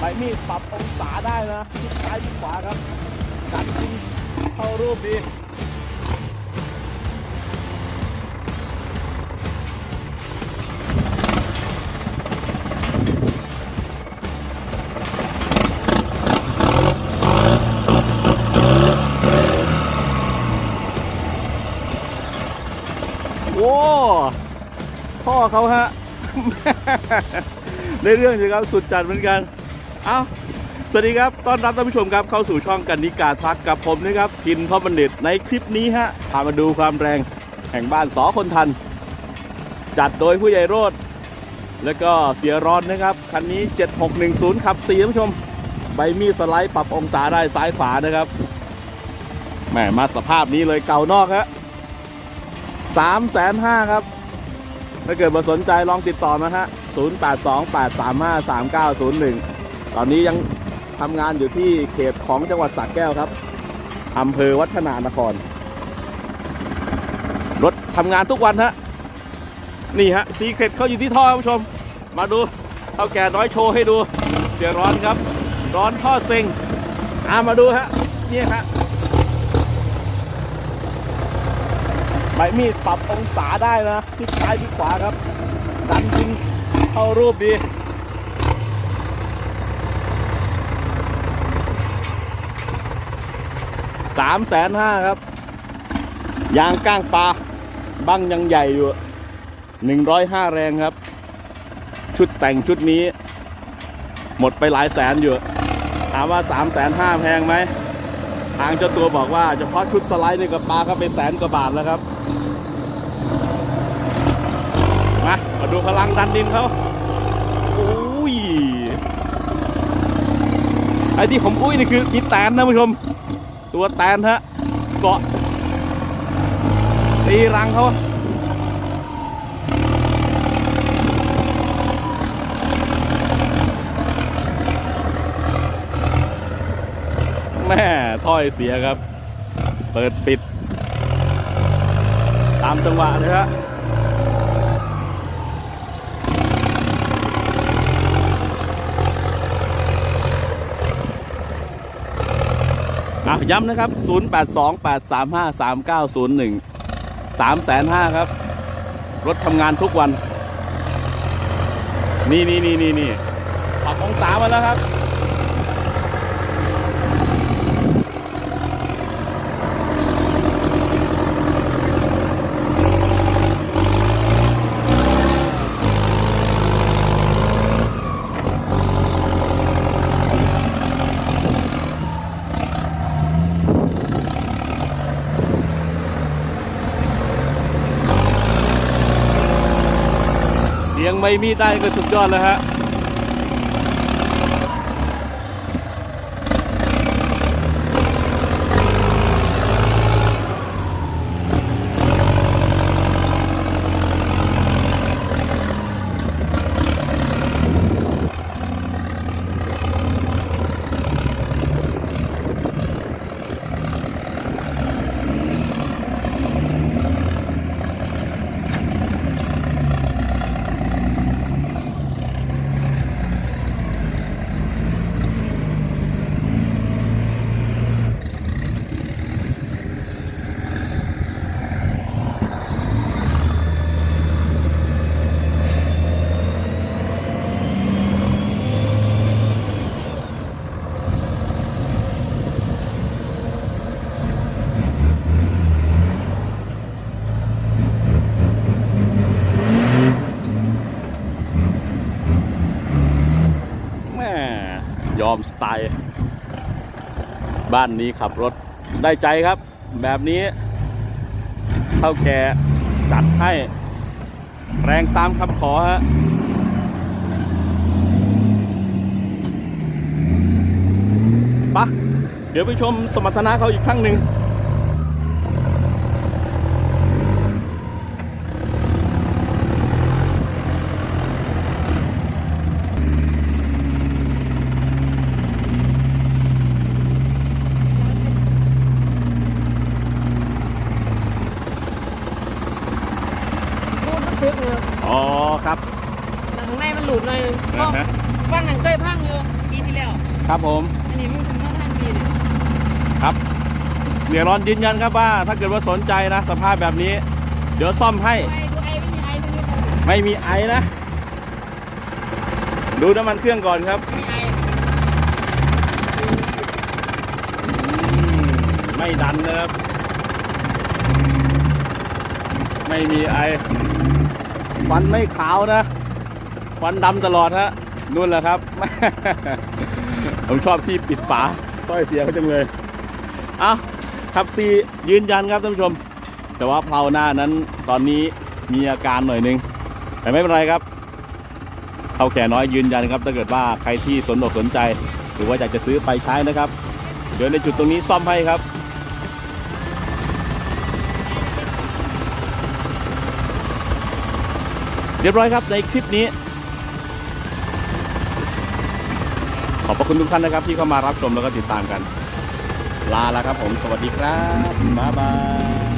ใบมีดปรับองศาได้นะทิศซ้ายทิศขวาครับดันจริงเข้ารูปดีโว้พ่อเขาฮะ ในเรื่องจริงครับสุดจัดเหมือนกัน เอาสวัสดีครับ ต้อนรับท่านผู้ชมครับเข้าสู่ช่องกันนิกาทักกับผมนะครับทินพ่อบัณฑิตในคลิปนี้ฮะ พามาดูความแรงแห่งบ้านสอคนทัน จัดโดยผู้ใหญ่โรดแล้วก็เสียร้อนนะครับ คันนี้ 7610 ขับ4ท่านผู้ชม ใบมีดสไลด์ปรับองศาได้ซ้ายขวานะครับแหมมาสภาพนี้เลยเก่านอกฮะสามแสนห้าครับ ถ้าเกิดมาสนใจลองติดต่อมาฮะ 0 ตอนนี้ยังทำงานอยู่ที่เขตของจังหวัดสระแก้วครับอำเภอวัฒนานคร รถทำงานทุกวันฮะ นี่ฮะซีเครตเขาอยู่ที่ท่อครับผู้ชม มาดูเท่าแก่น้อยโชว์ให้ดู เสียร้อนครับ ร้อนท่อเซ็งอามาดูฮะ นี่ฮะใบมีดปรับองศาได้นะทิศซ้ายทิศขวาครับดันจริงเข้ารูปดี สามแสนห้าครับ ยางก้างปลาบั้งยังใหญ่อยู่หนึ่งร้อยห้าแรงครับ ชุดแต่งชุดนี้ หมดไปหลายแสนอยู่ ถามว่าสามแสนห้าแพงไหมทางเจ้าตัวบอกว่าเฉพาะชุดสไลด์นี่ก็ปลาก็ไปแสนกว่าบาทแล้วครับ มามาดูพลังดันดินเขาอุ้ยไอ้ที่ผมอุ้ยนี่คือมีแตนนะผู้ชม ตัวแตนฮะเกาะตีรังเขาแม่ถ้อยเสียครับ เปิดปิด ตามจังหวะเลยฮะ อะย้ำนะครับ 0828353901 305ครับ รถทำงานทุกวัน นี่นี่นี่นี่นี่ปรับองศามาแล้วครับ เลี้ยงไม่มีได้ก็สุดยอดแล้วฮะ แม่ย อมสไตล์ บ้านนี้ขับรถได้ใจครับ แบบนี้เท่าแกจัดให้แรงตามคำขอฮะปะเดี๋ยวไปชมสมรรถนะเขาอีกครั้งหนึ่ง รูดทึกเลย อ๋อครับแต่ข้างในมันหลุดหน่อยนึงนะฮะ ฟังหนังเคยพังอยู่ปีที่แล้ว ครับผม อันนี้มันถึงมาพังปีเนี่ยครับ เสียร้อนยืนยันครับว่า ถ้าเกิดว่าสนใจนะ สภาพแบบนี้ เดี๋ยวซ่อมให้ ดูไอดูไอไม่มีไอไม่มีไอไม่มีไอนะ ดูน้ำมันเครื่องก่อนครับ ไม่มีไออืมไม่ดันนะครับ ไม่มีไอควันไม่ขาวนะ ควันดำตลอดฮะนู่นแหละครับ ผมชอบที่ปิดฝาต้อยเสียเขาจังเลยเอ้าขับซียืนยันครับท่านผู้ชม แต่ว่าเพลาหน้านั้นตอนนี้มีอาการหน่อยนึง แต่ไม่เป็นไรครับเท่าแก่น้อยยืนยันครับถ้าเกิดว่าใครที่สนอกสนใจ หรือว่าอยากจะซื้อไปใช้นะครับ เดี๋ยวในจุดตรงนี้ซ่อมให้ครับเรียบร้อยครับในคลิปนี้ อบพระคุณทุกท่านนะครับที่เข้ามารับชมแล้วก็ติดตามกัน ลาแล้วครับผม สวัสดีครับ บ๊ายบาย